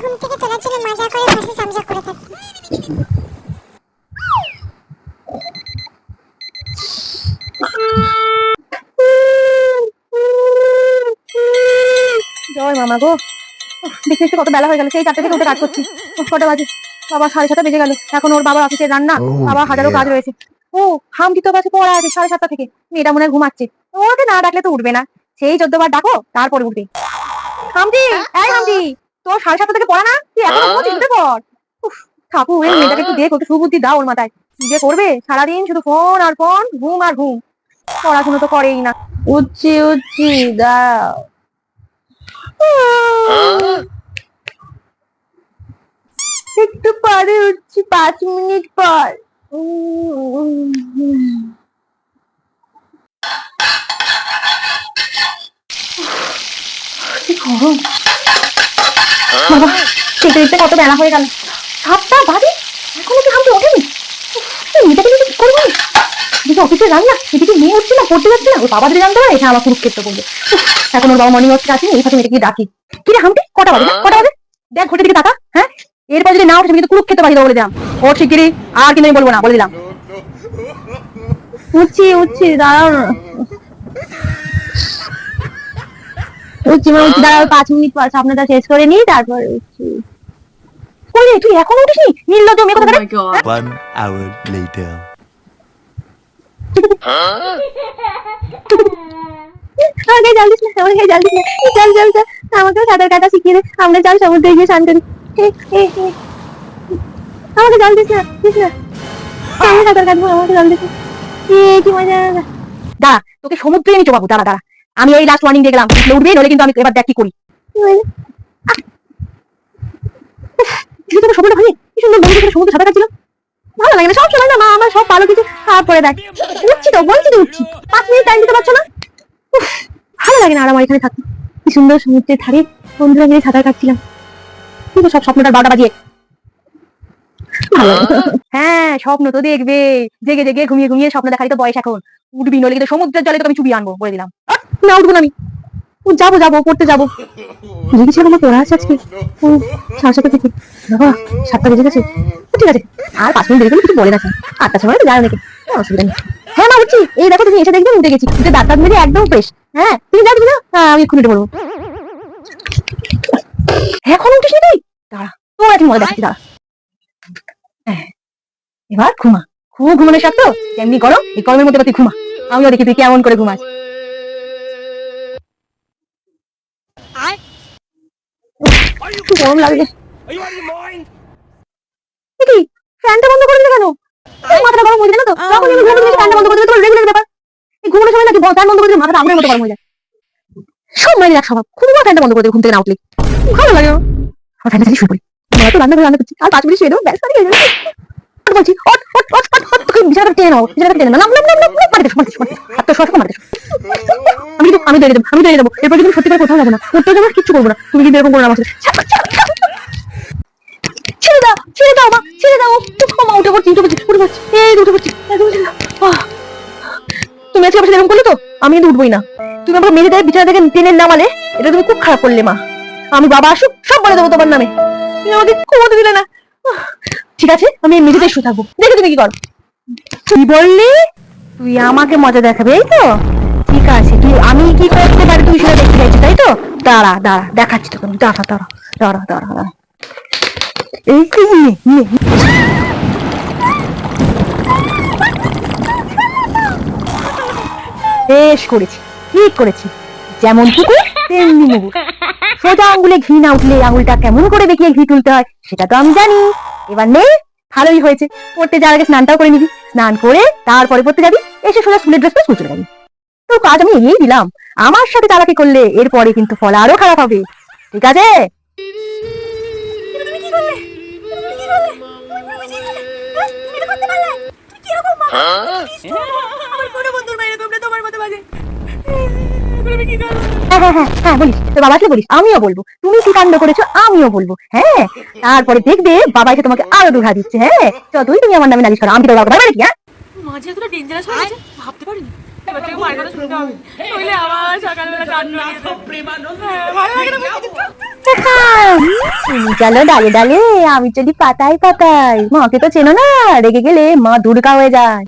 ঘুম থেকে তোলার জন্য মজা করে চামচা করে থাকি। জয় মামা গো। উফ, দেখতে দেখতে কত বেলা হয়ে গেল সেই চারটে থেকে উঠে কাজ করছি। কটা বাজে। বাবা সাড়ে ছটা বেজে গেল। এখন ওর বাবার অফিসে রান্না। Oh, বাবা হাজারো কাজ রয়েছে। ও হামটি তো কাছে পড়া আছে সাড়ে সাতটা থেকে? মেয়েটা মনে হয় ঘুমাচ্ছে। ওকে না ডাকলে তো উঠবে না। সেই চোদ্দ বার ডাকো তারপরে উঠবে। হামটি এই হামটি তোর সাড়ে সাতটা থেকে পড়া না? তুই এখন ঘুমাচ্ছিস উঠে পড়। ঠাকুর এই মেয়েটাকে একটু দেখ ওকে সুবুদ্ধি দাও ওর মাথায়। কি যে করবে? সারাদিন শুধু ফোন আর ফোন ঘুম আর ঘুম। পড়াশোনা তো করেই না। উঠছি উঠছি দাও। একটু পরে উঠছি পাঁচ মিনিট পর। কি গরম। বাবা দেখতে দেখতে কত বেলা হয়ে গেল। সাতটা বাজে, এখনও কি হামতে ওঠেনি? মেয়েটাকে নিয়ে কি করব? এদিকে অফিসে জানি না, এদিকে মেয়ে উঠছে না পড়তে যাচ্ছে না, ওর বাবা যদি জানতে পারে, এটা আমার কুরুক্ষেত্র করবে এখন ওর বাবা মর্নিং ওয়ার্ক আসেনি, এই ফাঁকে মেয়েটাকে ডাকি। কি রে হামটি কটা বাজে? কটা বাজে? দেখ, ঘড়ির দিকে তাকা হ্যাঁ? এরপর যদি না উঠে কিন্তু কুরুক্ষেত্র বাড়ি বলে দিলাম। ওর শিগগিরই আর কিন্তু আমি বলব না, বলে দিলাম। উঠছি উঠছি, দাঁড়াও না উঠছি মানে উঠছি দাঁড়াও পাঁচ মিনিট পর স্বপ্নটা শেষ করে নিই তারপরে উঠছি। কই রে তুই এখনও উঠিসনি? নির্লজ্জ মেয়ে কথা One hour later. আমাকে জল দিস না আমাকে জল দিস না চল চল চল আমাকে সাঁতার কাটা শিখিয়ে দে আমরা চল সমুদ্রে গিয়ে স্নান করি এ, এ, এ। আমাকে জল দিস না দিস না। আমি সাঁতার কাটবো আমাকে জল দিস না। এ, কি মজা। দাঁড়া তোকে সমুদ্রে নিচে বাবু দাঁড়া দাঁড়া। আমি এই লাস্ট ওয়ার্নিং দিয়ে গেলাম। তুই উঠবি নলে কিন্তু আমি এবার দেখ কি করি। কিন্তু তোকে সমুদ্র ভাই কি সুন্দর বন্ধু করে সমুদ্রে সাঁতার কাটছিল। ভালো লাগে না সব সময় না মা আমার সব ভালো কিছু। তারপরে দেখ উঠছি তো বলছি তো উঠছি। পাঁচ মিনিট টাইম দিতে পারছ না? ভালো লাগে না আর আমার এখানে থাকতে। কি সুন্দর সমুদ্রের ধারে বন্ধুরা মিলে সাঁতার কাটছিলাম। কিন্তু সব স্বপ্নটা বারোটা বাজিয়ে। হ্যাঁ স্বপ্ন তো দেখবে। জেগে জেগে ঘুমিয়ে ঘুমিয়ে স্বপ্ন দেখারই তো বয়স এখন। উঠবি নলে কিন্তু সমুদ্রের জলে তো আমি চুবিয়ে আনব বলে দিলাম। না উঠবো না আমি। ও, যাব যাব পড়তে যাব। জিজ্ঞেস আমার পড়া আছে আজকে? ও সাড়ে সাতটা থেকে। বাবা সাতটা বেজে গেছে। ঠিক আছে। আর পাঁচ মিনিট করলে কিছু বলে না আটটার সময় তো যায় নাকি। কোনো অসুবিধা নেই। হ্যাঁ মা উঠছি। এই দেখো তুমি এসে দেখবে উঠে গেছি। উঠে দাঁত মেরে একদম ফ্রেশ হ্যাঁ তুমি যাও যাও। হ্যাঁ আমি এক্ষুনি উঠে পড়ব। এখন উঠিস তুই দাঁড়া। তোর একটু মজা দেখাচ্ছি দাঁড়া। হ্যাঁ, এবার ঘুমা। খুব ঘুমানোর সাথে এমনি গরম এই গরমের মধ্যে তুই ঘুমা। আমিও দেখি তুই কেমন করে ঘুমাস। খুব গরম লাগছে কি ফ্যানটা বন্ধ করে দিলে কেন মাথাটা গরম হয়ে যায় না তো যখন আমি ঘুমোতে ফ্যানটা বন্ধ করে দিলে তোমার রেগুলার ব্যাপার এই ঘুমানোর সময় নাকি ফ্যান বন্ধ করে দিলে মাথাটা আগুনের মতো গরম হয়ে যায় সব মাইনে রাখ স্বভাব খুব ফ্যানটা বন্ধ করে দেবে ঘুম থেকে না উঠলে ভালো লাগে আমার ফ্যানটা চালিয়ে শুয়ে পড়ি মা তো রান্না করে রান্না করছি আর পাঁচ মিনিট শুয়ে দেবো ব্যাস হয়ে যাবে আর বলছি অট অট অট অট অট তোকে বিছানাটা টেনে নাও বিছানাটা টেনে নাও নাম নাম নাম নাম মারিতে মারিতে মারিতে হাত তো শশা মারিতে আমি আমি আমি কোথাও যাব না। যাব করব না। তুমি কিন্তু এরকম করো আমার। তুমি আজকে আমার এরকম করলে তো? আমি কিন্তু না। তুমি আমাকে মেরে দেয় বিছানা থেকে টেনে নামালে এটা তুমি খুব খারাপ করলে, মা। আমি বাবা আসুক, সব বলে দেবো তোমার নামে। তুমি আমাকে ঘুমোতে দিলে না। ঠিক আছে, আমি মেঝেতে শুয়ে থাকব। দেখে তুমি কি করো? তুই বললি? তুই আমাকে মজা দেখাবে, এই তো? আছে তুই আমি কি করতে পারি? তুই সেটা দেখতে তাই তো? দাঁড়া দাঁড়া দেখাচ্ছি তোকে দাঁড়া দাঁড়া দাঁড়া দাঁড়া দাঁড়া। এই কি নে, নে। বেশ করেছি ঠিক করেছি। যেমন কুকুর তেমনি সোজা আঙ্গুলে ঘি না উঠলে আঙুলটা কেমন করে দেখিয়ে ঘি তুলতে হয় সেটা তো আমি জানি। এবার নে ভালোই হয়েছে। পড়তে যাওয়ার আগে স্নানটাও করে নিবি। স্নান করে তারপরে পড়তে যাবি এসে সোজা স্কুলের ড্রেসটা স্কুল চলে যাবি। তোর কাজ আমি এই দিলাম। আমার সাথে চালাকি করলে এরপরে কিন্তু ফল আরও খারাপ হবে। ঠিক আছে? হ্যাঁ? হ্যাঁ? হ্যাঁ তোর বাবাকে বলিস। আমিও বলব। তুমি কি কাণ্ড করেছ আমিও বলব। হ্যাঁ? তারপরে দেখবে বাবা এসে তোমাকে আরও দুঘা দিচ্ছে হ্যাঁ? যতই তুমি আমার নামে নালিশ করো। আমি তো বাবা নাকি হ্যাঁ? মাঝে এতটা ডেঞ্জারাস হয়ে গেছে ভাবতে পারিনি। কান্না হ্যাঁ, ডালে ডালে আমি যদি পাতায় পাতায় মাকে তো চেনো না রেগে গেলে মা দুর্গা হয়ে যায়।